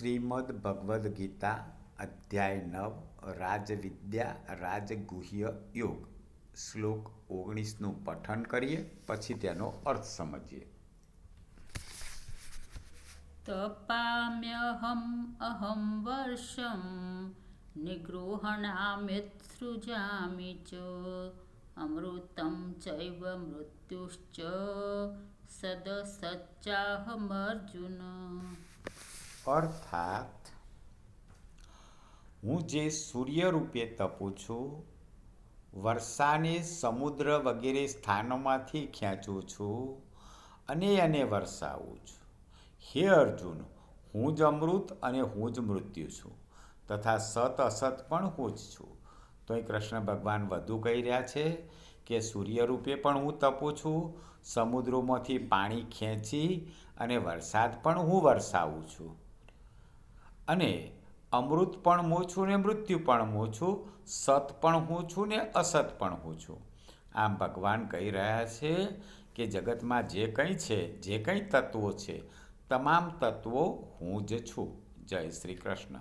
શ્રીમદ્ ભગવદ્ ગીતા, અધ્યાય નવ, રાજવિદ્યા, રાજગુહ્ય યોગ. શ્લોક ઓગણીસનું પઠન કરીએ, પછી તેનો અર્થ સમજીએ. તપામ્યહમ અહમ વર્ષમ, નિગૃહણામિત્સૃજામિ ચ, અમૃતમ ચૈવ મૃત્યુશ્ચ, સદસચ્ચાહમર્જુન. અર્થાત, હું જે સૂર્ય રૂપે તપું છું, વર્ષાને સમુદ્ર વગેરે સ્થાનોમાંથી ખેંચું છું અને એને વરસાવું છું. હે અર્જુન, હું જ અમૃત અને હું જ મૃત્યુ છું તથા સત અસત પણ હું જ છું. તોય કૃષ્ણ ભગવાન વધુ કહી રહ્યા છે કે સૂર્ય રૂપે પણ હું તપું છું, સમુદ્રોમાંથી પાણી ખેંચી અને વરસાદ પણ હું વરસાવું છું. અને અમૃત પણ હું છું ને મૃત્યુ પણ હું છું, સત પણ હું છું ને અસત પણ હું છું. આમ ભગવાન કહી રહ્યા છે કે જગતમાં જે કંઈ છે, જે કંઈ તત્વો છે, તમામ તત્વો હું જ છું. જય શ્રી કૃષ્ણ.